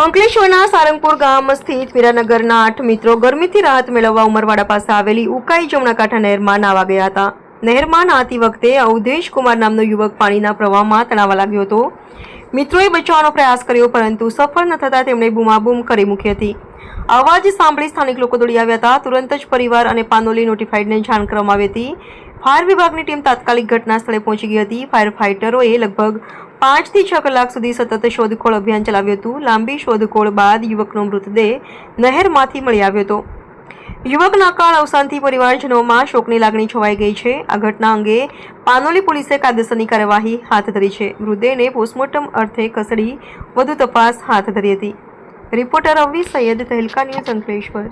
અંકલેશ્વરના સારંગપુર ગામ સ્થિત મીરાનગરના આઠ મિત્રો ગરમીથી રાહત મેળવવા ઉમરવાડા પાસે આવેલી ઉકાઈ જમણાકાંઠા નહેરમાં નાવા ગયા હતા. નહેરમાં નાહતી વખતે અવધેશ કુમાર નામનો યુવક પાણીના પ્રવાહમાં તણાવા લાગ્યો હતો. મિત્રોએ બચાવવાનો પ્રયાસ કર્યો, પરંતુ સફળ ન થતાં તેમણે બૂમાબૂમ કરી મૂકી હતી. અવાજ સાંભળી સ્થાનિક લોકો દોડી આવ્યા હતા. તુરંત જ પરિવાર અને પાનોલી નોટિફાઈડને જાણ કરવામાં આવી હતી. ફાયર વિભાગની ટીમ તાત્કાલિક ઘટના સ્થળે પહોંચી ગઈ હતી. ફાયર ફાઇટરોએ લગભગ પાંચથી છ કલાક સુધી સતત શોધખોળ અભિયાન ચલાવ્યું હતું. લાંબી શોધખોળ બાદ યુવકનો મૃતદેહ નહેરમાંથી મળી આવ્યો હતો. યુવકના કાળ અવસાનથી પરિવારજનોમાં શોકની લાગણી છવાઈ ગઈ છે. આ ઘટના અંગે પાનોલી પોલીસે કાયદેસરની કાર્યવાહી હાથ ધરી છે. મૃતદેહને પોસ્ટમોર્ટમ અર્થે ખસેડી વધુ તપાસ હાથ ધરી હતી. રિપોર્ટર અવી સૈયદ તહેલકા ન્યૂઝ અંકલેશ્વર.